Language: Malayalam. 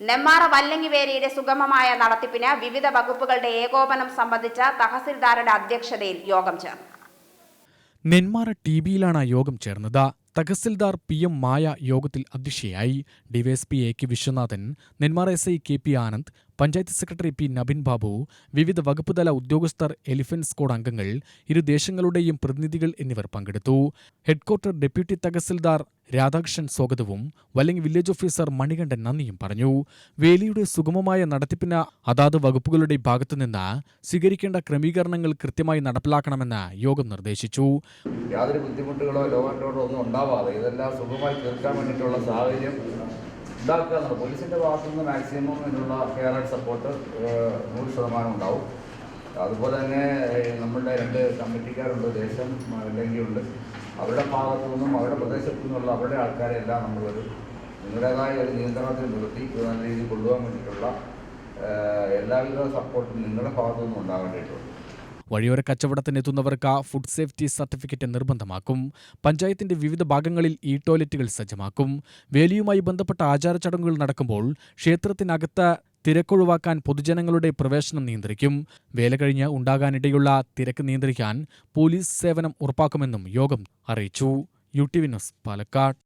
നെമ്മാറ വല്ലങ്ങിവേരിയുടെ സുഗമമായ നടത്തിപ്പിന് വിവിധ വകുപ്പുകളുടെ ഏകോപനം സംബന്ധിച്ച തഹസിൽദാരുടെ അധ്യക്ഷതയിൽ യോഗം ചേർന്നു. നെന്മാറ ടി ബിയിലാണ് യോഗം ചേർന്നത്. തഹസിൽദാർ പി എം മായ യോഗത്തിൽ അധ്യക്ഷയായി DYSP A K Viswanathan Nenmara S I K P Anand panchayat secretary P Nabin Babu വിവിധ വകുപ്പുതല ഉദ്യോഗസ്ഥർ എലിഫന്റ് സ്ക്വാഡ് അംഗങ്ങൾ ഇരു ദേശങ്ങളുടെയും പ്രതിനിധികൾ എന്നിവർ പങ്കെടുത്തു. ഹെഡ്ക്വാർട്ടർ ഡെപ്യൂട്ടി തഹസിൽദാർ രാധാകൃഷ്ണൻ സ്വാഗതവും വല്ലങ്ങി വില്ലേജ് ഓഫീസർ മണികണ്ഠൻ നന്ദിയും പറഞ്ഞു. വേലിയുടെ സുഗമമായ നടത്തിപ്പിന് അതാത് വകുപ്പുകളുടെ ഭാഗത്തുനിന്ന് സ്വീകരിക്കേണ്ട ക്രമീകരണങ്ങൾ കൃത്യമായി നടപ്പിലാക്കണമെന്ന് യോഗം നിർദ്ദേശിച്ചു. യാതൊരു ബുദ്ധിമുട്ടുകളോ ലോ ഒന്നും ഉണ്ടാവാതെ ഇതെല്ലാം സുഖമായി തീർക്കാൻ വേണ്ടിയിട്ടുള്ള സാഹചര്യം ഉണ്ടാക്കുക എന്നുള്ളത് ഭാഗത്തു നിന്ന് മാക്സിമം ഇതിനുള്ള കെയർ ആൻഡ് സപ്പോർട്ട് നൂറ് ശതമാനം ഉണ്ടാവും. അതുപോലെ തന്നെ നമ്മളുടെ രണ്ട് കമ്മിറ്റിക്കാരുണ്ട് ദേശം ലങ്കിയുണ്ട്. അവരുടെ ഭാഗത്തു നിന്നും അവരുടെ പ്രദേശത്തു നിന്നുള്ള അവരുടെ ആൾക്കാരെ എല്ലാം നമ്മളൊരു നിങ്ങളുടേതായ ഒരു നിയന്ത്രണത്തിൽ നിർത്തി നല്ല രീതിയിൽ കൊണ്ടുപോകാൻ വേണ്ടിയിട്ടുള്ള എല്ലാവിധ സപ്പോർട്ടും നിങ്ങളുടെ ഭാഗത്തു നിന്നും ഉണ്ടാകേണ്ടിയിട്ടുണ്ട് വഴിയോര കച്ചവടത്തിനെത്തുന്നവർക്ക് ഫുഡ് സേഫ്റ്റി സർട്ടിഫിക്കറ്റ് നിർബന്ധമാക്കും. പഞ്ചായത്തിന്റെ വിവിധ ഭാഗങ്ങളിൽ ഈ ടോയ്ലറ്റുകൾ സജ്ജമാക്കും. വേലിയുമായി ബന്ധപ്പെട്ട ആചാരചടങ്ങുകൾ നടക്കുമ്പോൾ ക്ഷേത്രത്തിനകത്ത് തിരക്കൊഴിവാക്കാൻ പൊതുജനങ്ങളുടെ പ്രവേശനം നിയന്ത്രിക്കും. വേല കഴിഞ്ഞ് ഉണ്ടാകാനിടയുള്ള തിരക്ക് നിയന്ത്രിക്കാൻ പോലീസ് സേവനം ഉറപ്പാക്കുമെന്നും യോഗം അറിയിച്ചു. U T V news Palakkad.